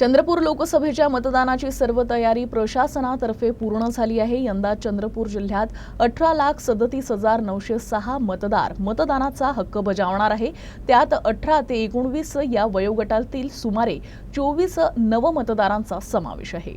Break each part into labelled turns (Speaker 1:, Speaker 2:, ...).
Speaker 1: चंद्रपूर लोकसभेच्या मतदानाची सर्व तयारी प्रशासनातर्फे पूर्ण झाली आहे. यंदा चंद्रपूर जिल्ह्यात अठरा लाख सदतीस हजार नऊशे सहा मतदार मतदानाचा हक्क बजावणार आहे. त्यात अठरा ते एकोणवीस या वयोगटातील सुमारे चोवीस नवमतदारांचा समावेश आहे.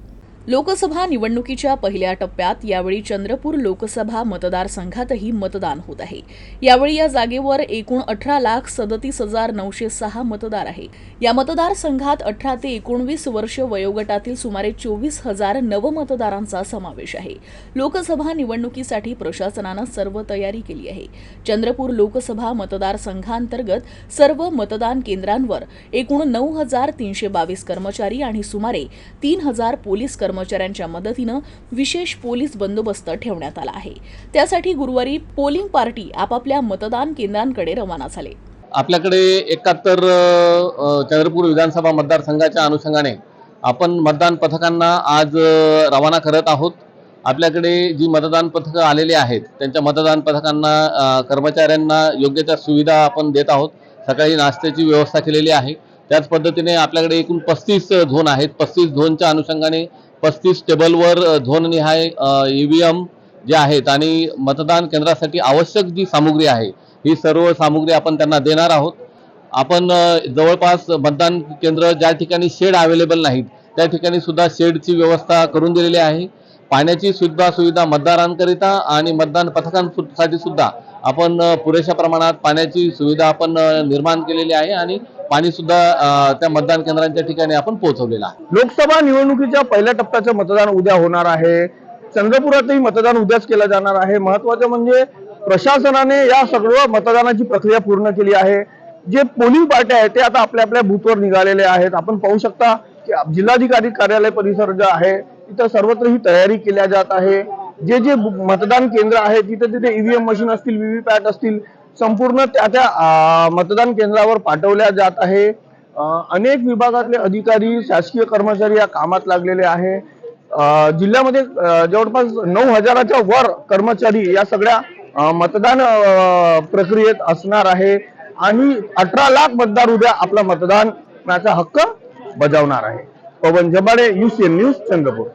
Speaker 1: लोकसभा निवडणुकीच्या पहिल्या टप्प्यात यावेळी चंद्रपूर लोकसभा मतदारसंघातही मतदान होत आहे. यावेळी या जागेवर एकूण अठरा लाख सदतीस हजार नऊशे सहा मतदार आहे. या मतदारसंघात अठरा ते एकोणवीस वर्ष वयोगटातील सुमारे चोवीस हजार नवमतदारांचा समावेश आहे. लोकसभा निवडणुकीसाठी प्रशासनानं सर्व तयारी केली आहे. चंद्रपूर लोकसभा मतदारसंघांतर्गत सर्व मतदान केंद्रांवर एकूण नऊ हजार तीनशे बावीस कर्मचारी आणि सुमारे तीन हजार पोलीस कर्मचाऱ्यांच्या मदतीनं विशेष पोलीस बंदोबस्त ठेवण्यात आला आहे. त्यासाठी गुरुवारी पोलिंग पार्टी आपापल्या मतदान केंद्रांकडे रवाना झाले.
Speaker 2: आपल्याकडे एकाहत्तर चंद्रपूर विधानसभा मतदारसंघाच्या अनुषंगाने आपण मतदान पथकांना आज रवाना करत आहोत. आपल्याकडे जी मतदान पथकं आलेली आहेत त्यांच्या मतदान पथकांना कर्मचाऱ्यांना योग्य त्या सुविधा आपण देत आहोत. सकाळी नाश्त्याची व्यवस्था केलेली आहे. त्याच पद्धतीने आपल्याकडे एकूण पस्तीस झोन आहेत. पस्तीस झोनच्या अनुषंगाने पस्तीस टेबलवर झोननिहाय ई व्ही एम जे आहेत आणि मतदान केंद्रासाठी आवश्यक जी सामुग्री आहे ही सर्व सामुग्री आपण त्यांना देणार आहोत. आपण जवळपास मतदान केंद्र ज्या ठिकाणी शेड अवेलेबल नाहीत त्या ठिकाणी सुद्धा शेडची व्यवस्था करून दिलेली आहे. पाण्याची सुद्धा सुविधा मतदारांकरिता आणि मतदान पथकांसाठी सुद्धा आपण पुरेशा प्रमाणात पाण्याची सुविधा आपण निर्माण केलेली आहे आणि पाणी सुद्धा त्या मतदान केंद्रांच्या ठिकाणी आपण पोहोचवलेलं आहे.
Speaker 3: लोकसभा निवडणुकीच्या पहिल्या टप्प्याचं मतदान उद्या होणार आहे. चंद्रपुरातही मतदान उद्याच केलं जाणार आहे. महत्वाचं म्हणजे प्रशासनाने या सगळं मतदानाची प्रक्रिया पूर्ण केली आहे. जे पोलिंग पार्ट्या आहेत ते आता आपल्या आपल्या बूथवर निघालेले आहेत. आपण पाहू शकता की जिल्हाधिकारी कार्यालय परिसर जे आहे तिथं सर्वत्र ही तयारी केल्या जात आहे. जे जे मतदान केंद्र आहे तिथे तिथे ईव्हीएम मशीन असतील व्हीव्हीपॅट असतील संपूर्ण त्या त्या मतदान केंद्रावर पाठवल्या जात आहे. अनेक विभागातले अधिकारी शासकीय कर्मचारी या कामात लागलेले आहे. जिल्ह्यामध्ये जवळपास नऊ हजाराच्या वर कर्मचारी या सगळ्या मतदान प्रक्रियेत असणार आहे. आणि अठरा लाख मतदार उद्या आपला मतदानाचा हक्क बजावणार आहे. Pavan Jabade UCN news Chandrapur.